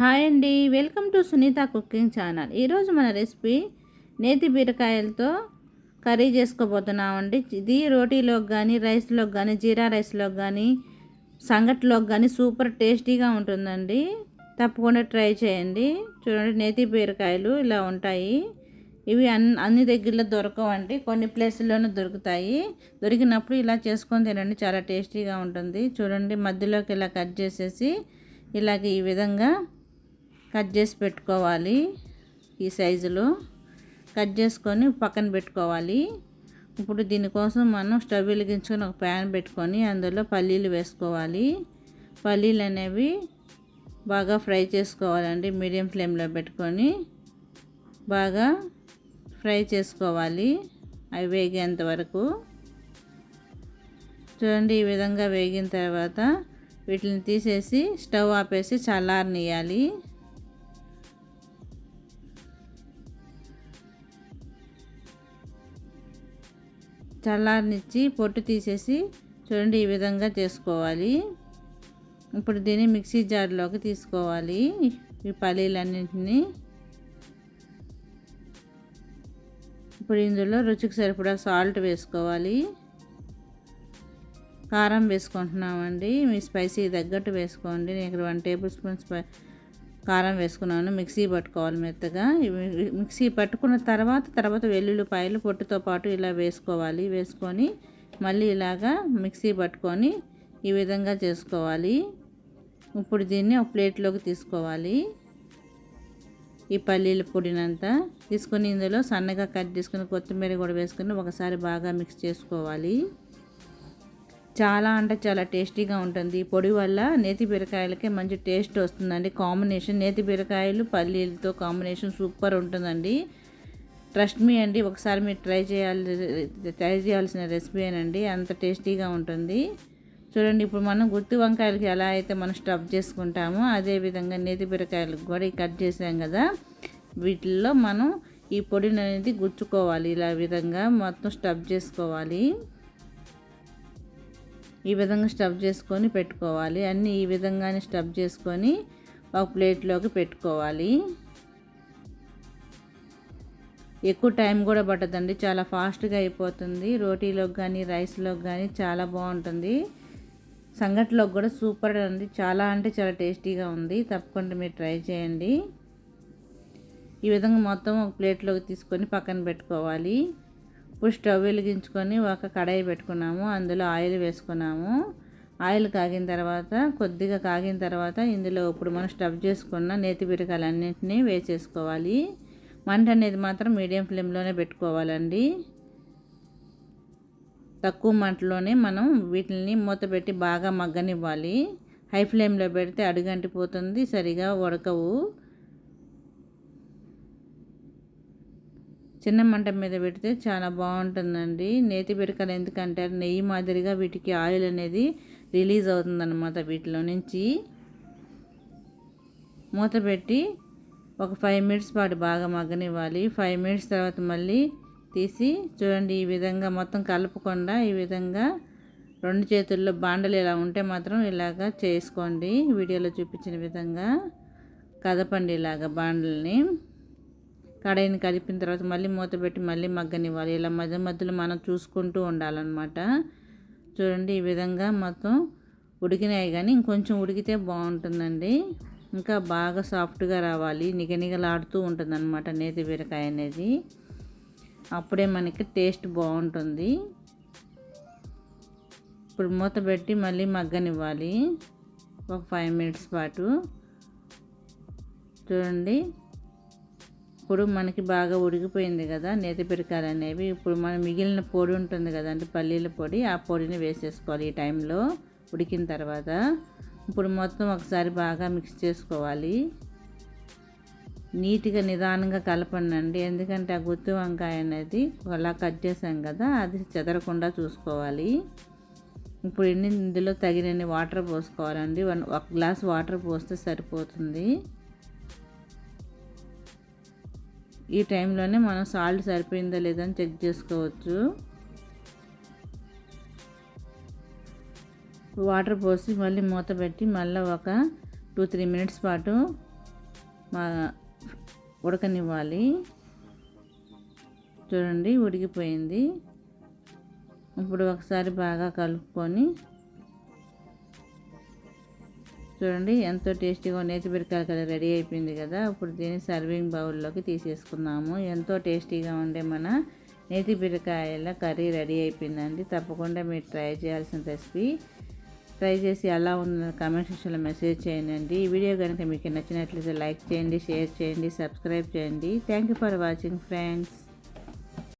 Hi అండి. Welcome to Sunitha cooking channel. ఈరోజు మన రెసిపీ నేతి బీరకాయలతో కర్రీ చేసుకోబోతున్నామండి. ఇది రోటీలోకి కానీ రైస్లోకి కానీ జీరా రైస్లోకి కానీ సంగట్లోకి కానీ సూపర్ టేస్టీగా ఉంటుందండి. తప్పకుండా ట్రై చేయండి. చూడండి నేతి బీరకాయలు ఇలా ఉంటాయి. ఇవి అన్ని అన్ని దగ్గరలో దొరకవండి. కొన్ని ప్లేసుల్లోనే దొరుకుతాయి. దొరికినప్పుడు ఇలా చేసుకొని తినండి. చాలా టేస్టీగా ఉంటుంది. చూడండి మధ్యలోకి ఇలా కట్ చేసేసి ఇలాగ ఈ విధంగా కట్ చేసి పెట్టుకోవాలి ఈ సైజులో. కట్ చేసుకొని పక్కన పెట్టుకోవాలి. ఇప్పుడు దీనికోసం మనం స్టవ్ వెలిగించుకొని ఒక ప్యాన్ పెట్టుకొని అందులో పల్లీలు వేసుకోవాలి. పల్లీలు అనేవి బాగా ఫ్రై చేసుకోవాలండి మీడియం ఫ్లేమ్లో పెట్టుకొని బాగా ఫ్రై చేసుకోవాలి అవి వేగేంత వరకు. చూడండి ఈ విధంగా వేగిన తర్వాత వీటిని తీసేసి స్టవ్ ఆపేసి చల్లారనియాలి చల్లారనిచ్చి పొట్టు తీసేసి చూడండి ఈ విధంగా చేసుకోవాలి. ఇప్పుడు దీన్ని మిక్సీ జార్లోకి తీసుకోవాలి ఈ పల్లీలన్నింటినీ. ఇప్పుడు ఇందులో రుచికి సరిపడా సాల్ట్ వేసుకోవాలి. కారం వేసుకుంటున్నామండి. మీ స్పైసీ తగ్గట్టు వేసుకోండి. నేను ఇక్కడ వన్ టేబుల్ స్పూన్ స్పై కారం వేసుకున్నాను మిక్సీ పట్టుకోవాలి మెత్తగా. మిక్సీ పట్టుకున్న తర్వాత తర్వాత వెల్లుల్లిపాయలు పొట్టుతో పాటు ఇలా వేసుకోవాలి. వేసుకొని మళ్ళీ ఇలాగా మిక్సీ పట్టుకొని ఈ విధంగా చేసుకోవాలి. ఇప్పుడు దీన్ని ఒక ప్లేట్లోకి తీసుకోవాలి. ఈ పల్లీల పొడినంతా తీసుకొని ఇందులో సన్నగా కట్ చేసుకుని కొత్తిమీర కూడా వేసుకుని ఒకసారి బాగా మిక్స్ చేసుకోవాలి. చాలా అంటే చాలా టేస్టీగా ఉంటుంది. పొడి వల్ల నేతి బీరకాయలకే మంచి టేస్ట్ వస్తుందండి. కాంబినేషన్ నేతి బీరకాయలు పల్లీలతో కాంబినేషన్ సూపర్ ఉంటుందండి. ట్రస్ట్ మీ అండి ఒకసారి మీరు ట్రై చేయాలి ట్రై చేయాల్సిన రెసిపీ అండి అంత టేస్టీగా ఉంటుంది. చూడండి ఇప్పుడు మనం గుత్తి వంకాయలకి ఎలా అయితే మనం స్టఫ్ చేసుకుంటామో అదేవిధంగా నేతి బీరకాయలకు కూడా కట్ చేసాం కదా. వీటిల్లో మనం ఈ పొడిని అనేది గుచ్చుకోవాలి. ఇలా విధంగా మొత్తం స్టఫ్ చేసుకోవాలి. ఈ విధంగా స్టఫ్ చేసుకొని పెట్టుకోవాలి. అన్నీ ఈ విధంగానే స్టఫ్ చేసుకొని ఒక ప్లేట్లోకి పెట్టుకోవాలి. ఎక్కువ టైం కూడా పట్టదండి. చాలా ఫాస్ట్గా అయిపోతుంది. రోటీలోకి కానీ రైస్లోకి కానీ చాలా బాగుంటుంది. సంగట్లోకి కూడా సూపర్ ఉంది చాలా అంటే చాలా టేస్టీగా ఉంది. తప్పకుండా మీరు ట్రై చేయండి. ఈ విధంగా మొత్తం ఒక ప్లేట్లోకి తీసుకొని పక్కన పెట్టుకోవాలి. ఇప్పుడు స్టవ్ వెలిగించుకొని ఒక కడాయి పెట్టుకున్నాము. అందులో ఆయిల్ వేసుకున్నాము. ఆయిల్ కాగిన తర్వాత కొద్దిగా కాగిన తర్వాత ఇందులో ఇప్పుడు మనం స్టవ్ చేసుకున్న నేతి బిరకాలన్నింటినీ వేసేసుకోవాలి. మంట అనేది మాత్రం మీడియం ఫ్లేమ్లోనే పెట్టుకోవాలండి. తక్కువ మంటలోనే మనం వీటిని మూత పెట్టి బాగా మగ్గనివ్వాలి. హై ఫ్లేమ్లో పెడితే అడుగంటిపోతుంది సరిగా ఉడకవు. చిన్న మంట మీద పెడితే చాలా బాగుంటుందండి. నేతి పిరకలు ఎందుకంటే నెయ్యి మాదిరిగా వీటికి ఆయిల్ అనేది రిలీజ్ అవుతుందన్నమాట వీటిలో నుంచి. మూత పెట్టి ఒక ఫైవ్ మినిట్స్ పాటు బాగా మగ్గనివ్వాలి. ఫైవ్ మినిట్స్ తర్వాత మళ్ళీ తీసి చూడండి ఈ విధంగా మొత్తం కలపకుండా ఈ విధంగా రెండు చేతుల్లో బాండలు ఇలా ఉంటే మాత్రం ఇలాగా చేసుకోండి. వీడియోలో చూపించిన విధంగా కదపండి ఇలాగ బాండల్ని. కడాయిని కలిపిన తర్వాత మళ్ళీ మూత పెట్టి మళ్ళీ మగ్గనివ్వాలి. ఇలా మధ్య మధ్యలో మనం చూసుకుంటూ ఉండాలన్నమాట. చూడండి ఈ విధంగా మొత్తం ఉడికినాయి కానీ ఇంకొంచెం ఉడికితే బాగుంటుందండి. ఇంకా బాగా సాఫ్ట్గా రావాలి. నిగనిగలాడుతూ ఉంటుంది అనమాట నేతి బీరకాయ అనేది. అప్పుడే మనకి టేస్ట్ బాగుంటుంది. ఇప్పుడు మూత పెట్టి మళ్ళీ మగ్గనివ్వాలి. ఒక ఫైవ్ మినిట్స్ పాటు. చూడండి ఇప్పుడు మనకి బాగా ఉడికిపోయింది కదా నేతి పిరకాయలు అనేవి. ఇప్పుడు మనం మిగిలిన పొడి ఉంటుంది కదా అంటే పల్లీల పొడి ఆ పొడిని వేసేసుకోవాలి ఈ టైంలో ఉడికిన తర్వాత. ఇప్పుడు మొత్తం ఒకసారి బాగా మిక్స్ చేసుకోవాలి. నీట్గా నిదానంగా కలపండి ఎందుకంటే ఆ గుత్తి వంకాయ అనేది అలా కట్ చేసాం కదా అది చెదరకుండా చూసుకోవాలి. ఇప్పుడు ఎన్ని ఇందులో తగినన్ని వాటర్ పోసుకోవాలండి. వన్ ఒక గ్లాస్ వాటర్ పోస్తే సరిపోతుంది. ఈ టైంలోనే మనం సాల్ట్ సరిపోయిందా లేదని అని చెక్ చేసుకోవచ్చు. వాటర్ పోసి మళ్ళీ మూత పెట్టి మళ్ళీ ఒక టూ త్రీ మినిట్స్ పాటు మా ఉడకనివ్వాలి. చూడండి ఉడికిపోయింది. ఇప్పుడు ఒకసారి బాగా కలుపుకొని చూడండి ఎంతో టేస్టీగా నేతి బిరకాయ కర్రీ రెడీ అయిపోయింది కదా. ఇప్పుడు దీన్ని సర్వింగ్ బౌల్లోకి తీసేసుకున్నాము ఎంతో టేస్టీగా ఉండే మన నేతి బీరకాయల కర్రీ రెడీ అయిపోయిందండి. తప్పకుండా మీరు ట్రై చేయాల్సిన రెసిపీ. ట్రై చేసి ఎలా ఉందో కామెంట్ సెక్షన్లో మెసేజ్ చేయండి. ఈ వీడియో కనుక మీకు నచ్చినట్లయితే లైక్ చేయండి షేర్ చేయండి సబ్స్క్రైబ్ చేయండి. Thank you for watching friends.